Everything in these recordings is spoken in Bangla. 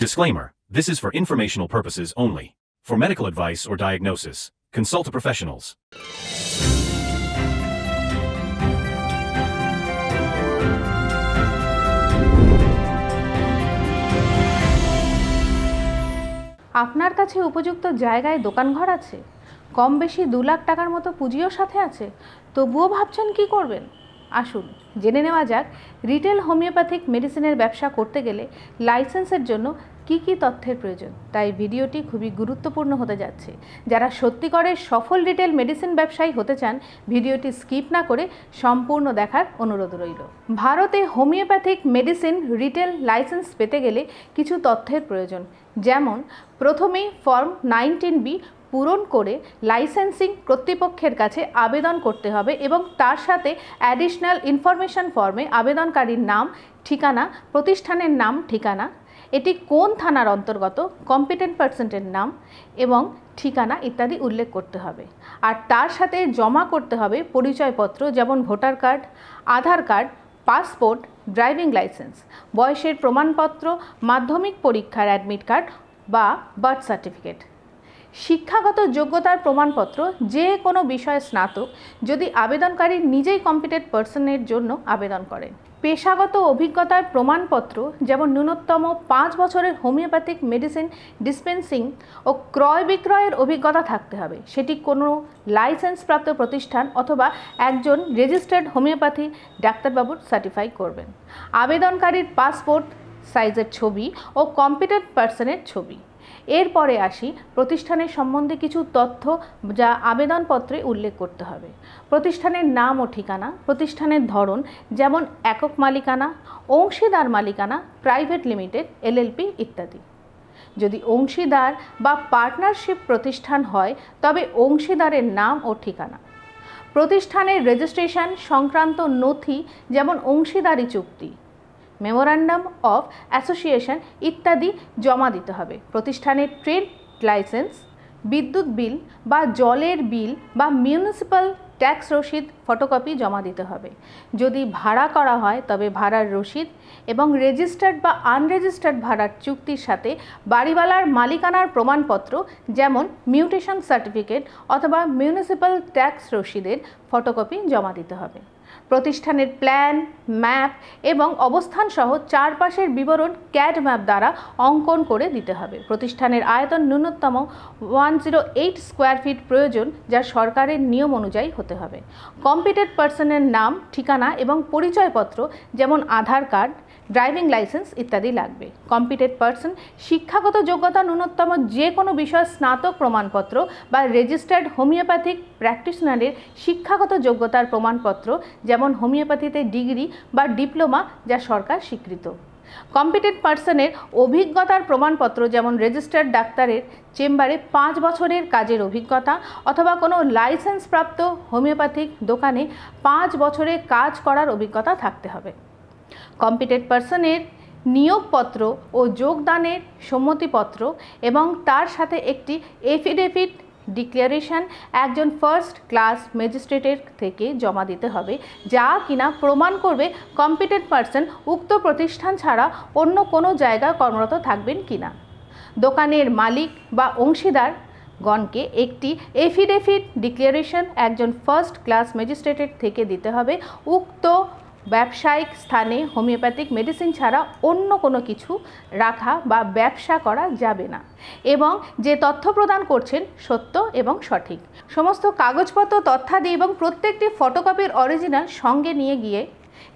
Disclaimer This is for informational purposes only. For medical advice or diagnosis, consult a professionals. আপনার কাছে উপযুক্ত জায়গায় দোকানঘর আছে কম বেশি দু লাখ টাকার মতো পুঁজিও সাথে আছে তবুও ভাবছেন কি করবেন আসুন, জেনে নেওয়া যাক, রিটেল হোমিওপ্যাথিক মেডিসিনের ব্যবসা করতে গেলে লাইসেন্সের জন্য কি কি তথ্যের প্রয়োজন? তাই ভিডিওটি খুবই গুরুত্বপূর্ণ হতে যাচ্ছে। যারা সত্যিকরের সফল রিটেল মেডিসিন ব্যবসায়ী হতে চান, ভিডিওটি স্কিপ না করে সম্পূর্ণ দেখার অনুরোধ রইল। ভারতে হোমিওপ্যাথিক মেডিসিন রিটেল লাইসেন্স পেতে গেলে কিছু তথ্যের প্রয়োজন। যেমন, প্রথমেই ফর্ম নাইনটিন বি পূরণ করে লাইসেন্সিং কর্তৃপক্ষের কাছে আবেদন করতে হবে এবং তার সাথে অ্যাডিশনাল ইনফরমেশন ফর্মে আবেদনকারীর নাম, ঠিকানা, প্রতিষ্ঠানের নাম, ঠিকানা, এটি কোন থানার অন্তর্গত কম্পিটেন্ট পার্সেন্টের নাম এবং ঠিকানা ইত্যাদি উল্লেখ করতে হবে। আর তার সাথে জমা করতে হবে পরিচয়পত্র যেমন voter card, Aadhaar card, passport, driving licence, বয়সের প্রমাণপত্র, মাধ্যমিক পরীক্ষার অ্যাডমিট কার্ড বা বার্থ সার্টিফিকেট শিক্ষাগত যোগ্যতার প্রমাণপত্র যে কোনো বিষয়ে স্নাতক, যদি আবেদনকারী নিজেই কম্পিটেড পার্সনের জন্য আবেদন করেন। পেশাগত অভিজ্ঞতার প্রমাণপত্র যেমন ন্যূনতম পাঁচ বছরের হোমিওপ্যাথিক মেডিসিন ডিসপেন্সিং ও ক্রয় বিক্রয়ের অভিজ্ঞতা থাকতে হবে। সেটি কোনো লাইসেন্সপ্রাপ্ত প্রতিষ্ঠান অথবা একজন রেজিস্টার্ড হোমিওপ্যাথি ডাক্তারবাবুর সার্টিফাই করবেন। আবেদনকারীর পাসপোর্ট সাইজের ছবি ও কম্পিটেন্ট পার্সনের ছবি। এরপরে আসি প্রতিষ্ঠানের সম্বন্ধে কিছু তথ্য যা আবেদনপত্রে উল্লেখ করতে হবে। প্রতিষ্ঠানের নাম ও ঠিকানা, প্রতিষ্ঠানের ধরন, যেমন একক মালিকানা, অংশীদার মালিকানা, প্রাইভেট লিমিটেড, এলএলপি ইত্যাদি। যদি অংশীদার বা পার্টনারশিপ প্রতিষ্ঠান হয়, তবে অংশীদারের নাম ও ঠিকানা। প্রতিষ্ঠানের রেজিস্ট্রেশন সংক্রান্ত নথি, যেমন অংশীদারি চুক্তি। মেমোরান্ডাম অফ অ্যাসোসিয়েশন ইত্যাদি জমা দিতে হবে। প্রতিষ্ঠানের ট্রেড লাইসেন্স, বিদ্যুৎ বিল বা জলের বিল বা মিউনিসিপ্যাল ট্যাক্স রসিদ ফটোকপি জমা দিতে হবে। যদি ভাড়া করা হয়, তবে ভাড়ার রসিদ এবং রেজিস্টার্ড বা আনরেজিস্টার্ড ভাড়ার চুক্তির সাথে বাড়িওয়ালার মালিকানার প্রমাণপত্র, যেমন মিউটেশন সার্টিফিকেট অথবা মিউনিসিপ্যাল ট্যাক্স রসিদের ফটোকপি জমা দিতে হবে। প্রতিষ্ঠানের প্ল্যান, ম্যাপ এবং অবস্থান সহ চারপাশের বিবরণ ক্যাড ম্যাপ দ্বারা অঙ্কন করে দিতে হবে। প্রতিষ্ঠানের আয়তন ন্যূনতম one zero eight square feet প্রয়োজন, যা সরকারের নিয়ম অনুযায়ী হতে হবে। কম্পিটেড পার্সনের নাম, ঠিকানা এবং পরিচয়পত্র, যেমন আধার কার্ড ড্রাইভিং লাইসেন্স ইত্যাদি লাগবে। কম্পিটেড পার্সন শিক্ষাগত যোগ্যতা ন্যূনতম যে কোনো বিষয়ে স্নাতক প্রমাণপত্র বা রেজিস্টার্ড হোমিওপ্যাথিক প্র্যাকটিশনারের শিক্ষাগত যোগ্যতার প্রমাণপত্র, যেমন হোমিওপ্যাথিতে ডিগ্রি বা ডিপ্লোমা যা সরকার স্বীকৃত। কম্পিটেন্ট পার্সনের অভিজ্ঞতার প্রমাণপত্র, যেমন রেজিস্টার্ড ডাক্তারের চেম্বারে পাঁচ বছরের কাজের অভিজ্ঞতা অথবা কোনো লাইসেন্সপ্রাপ্ত হোমিওপ্যাথিক দোকানে পাঁচ বছরে কাজ করার অভিজ্ঞতা থাকতে হবে। কম্পিটেন্ট পার্সনের নিয়োগপত্র ও যোগদানের সম্মতিপত্র এবং তার সাথে একটি এফিডেভিট ডিক্লারেশন একজন ফার্স্ট ক্লাস ম্যাজিস্ট্রেটের থেকে জমা দিতে হবে, যা কিনা প্রমাণ করবে কম্পিটেন্ট পার্সন উক্ত প্রতিষ্ঠান ছাড়া অন্য কোনো জায়গায় কর্মরত থাকবেন কিনা। দোকানের মালিক বা অংশীদার গণকে একটি এফিডেভিট ডিক্লারেশন একজন ফার্স্ট ক্লাস ম্যাজিস্ট্রেটের থেকে দিতে হবে, উক্ত ব্যবসায়িক স্থানে হোমিওপ্যাথিক মেডিসিন ছাড়া অন্য কোনো কিছু রাখা বা ব্যবসা করা যাবে না। এবং যে তথ্য প্রদান করছেন সত্য এবং সঠিক। সমস্ত কাগজপত্র, তথ্যাদি এবং প্রত্যেকটি ফটোকপির অরিজিনাল সঙ্গে নিয়ে গিয়ে,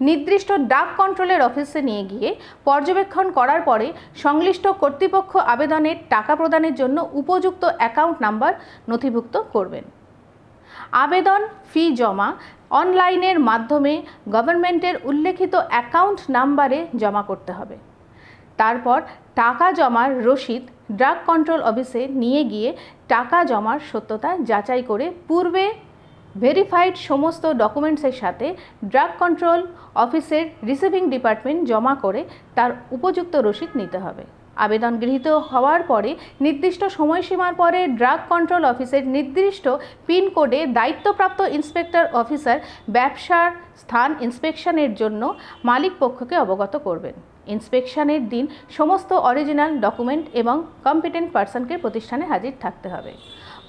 নির্দিষ্ট ডাক কন্ট্রোলের অফিসে নিয়ে গিয়ে পর্যবেক্ষণ করার পরে সংশ্লিষ্ট কর্তৃপক্ষ আবেদনের টাকা প্রদানের জন্য উপযুক্ত অ্যাকাউন্ট নাম্বার নথিভুক্ত করবেন। আবেদন, ফি জমা, অনলাইনের মাধ্যমে গভর্নমেন্টের উল্লেখিত অ্যাকাউন্ট নাম্বারে জমা করতে হবে। তারপর টাকা জমার রসিদ ড্রাগ কন্ট্রোল অফিসে নিয়ে গিয়ে টাকা জমার সত্যতা যাচাই করে পূর্বে ভেরিফাইড সমস্ত ডকুমেন্টসের সাথে ড্রাগ কন্ট্রোল অফিসের রিসিভিং ডিপার্টমেন্ট জমা করে তার উপযুক্ত রসিদ নিতে হবে। আবেদন গৃহীত হওয়ার পরে নির্দিষ্ট সময়সীমার পরে ড্রাগ কন্ট্রোল অফিসের নির্দিষ্ট পিনকোডে দায়িত্বপ্রাপ্ত ইন্সপেক্টর অফিসার ব্যবসার স্থান ইন্সপেকশনের জন্য মালিক পক্ষকে অবগত করবেন। ইন্সপেকশনের দিন সমস্ত অরিজিনাল ডকুমেন্ট এবং কম্পিটেন্ট পার্সনকে প্রতিষ্ঠানে হাজির থাকতে হবে।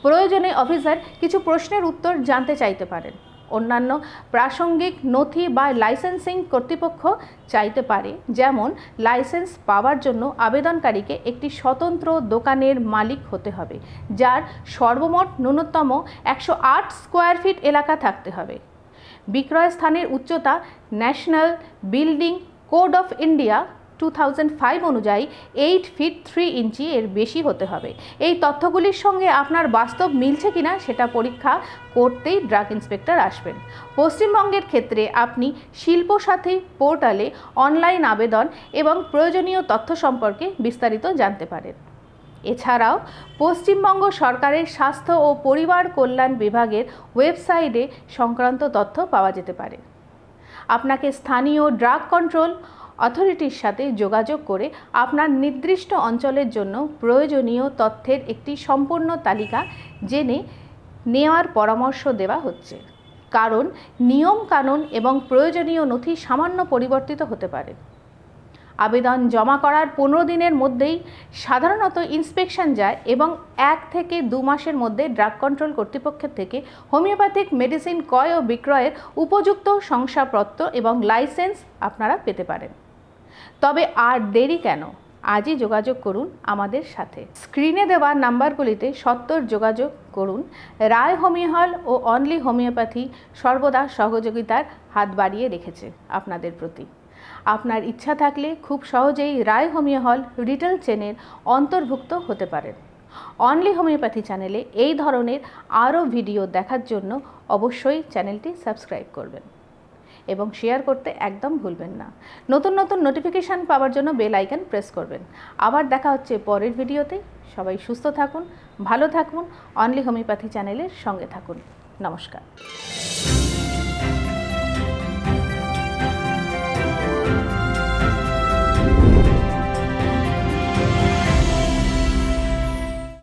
প্রয়োজনে অফিসার কিছু প্রশ্নের উত্তর জানতে চাইতে পারেন। অন্যান্য প্রাসঙ্গিক নথি বা লাইসেন্সিং কর্তৃপক্ষ চাইতে পারে, যেমন লাইসেন্স পাওয়ার জন্য আবেদনকারীকে একটি স্বতন্ত্র দোকানের মালিক হতে হবে, যার সর্বমোট ন্যূনতম একশো আট স্কোয়ার ফিট এলাকা থাকতে হবে। বিক্রয় স্থানের উচ্চতা national building code of India two অনুযায়ী এইট ফিট থ্রি ইঞ্চি এর বেশি হতে হবে। এই তথ্যগুলির সঙ্গে আপনার বাস্তব মিলছে কিনা সেটা পরীক্ষা করতেই ড্রাগ ইন্সপেক্টর আসবেন। পশ্চিমবঙ্গের ক্ষেত্রে আপনি শিল্প শিল্পসাথী পোর্টালে অনলাইন আবেদন এবং প্রয়োজনীয় তথ্য সম্পর্কে বিস্তারিত জানতে পারেন। এছাড়াও পশ্চিমবঙ্গ সরকারের স্বাস্থ্য ও পরিবার কল্যাণ বিভাগের ওয়েবসাইটে সংক্রান্ত তথ্য পাওয়া যেতে পারে। আপনাকে স্থানীয় ড্রাগ কন্ট্রোল অথরিটির সাথে যোগাযোগ করে আপনার নির্দিষ্ট অঞ্চলের জন্য প্রয়োজনীয় তথ্যের একটি সম্পূর্ণ তালিকা জেনে নেওয়ার পরামর্শ দেওয়া হচ্ছে। কারণ নিয়ম কানুন এবং প্রয়োজনীয় নথি সামান্য পরিবর্তিত হতে পারে। আবেদন জমা করার পনেরো দিনের মধ্যেই সাধারণত ইন্সপেকশন যায় এবং এক থেকে দু মাসের মধ্যে ড্রাগ কন্ট্রোল কর্তৃপক্ষের থেকে হোমিওপ্যাথিক মেডিসিন ক্রয় ও বিক্রয়ের উপযুক্ত শংসাপত্র এবং লাইসেন্স আপনারা পেতে পারেন। তবে আর দেরি কেন? আজই যোগাযোগ করুন আমাদের সাথে। স্ক্রিনে দেওয়া নাম্বারগুলিতে সত্তর যোগাযোগ করুন। রায় হোমিওহল ও অনলি হোমিওপ্যাথি সর্বদা সহযোগিতার হাত বাড়িয়ে রেখেছে আপনাদের প্রতি। আপনার ইচ্ছা থাকলে খুব সহজেই রায় হোমিও হল রিটেল চেনের অন্তর্ভুক্ত হতে পারেন। অনলি হোমিওপ্যাথি চ্যানেলে এই ধরনের আরও ভিডিও দেখার জন্য অবশ্যই চ্যানেলটি সাবস্ক্রাইব করবেন। এবং শেয়ার করতে একদম ভুলবেন না। নতুন নতুন নোটিফিকেশান পাওয়ার জন্য বেল আইকন প্রেস করবেন। আবার দেখা হচ্ছে পরের ভিডিওতে। সবাই সুস্থ থাকুন, ভালো থাকুন অনলি হোমিওপ্যাথি চ্যানেলের সঙ্গে থাকুন। নমস্কার।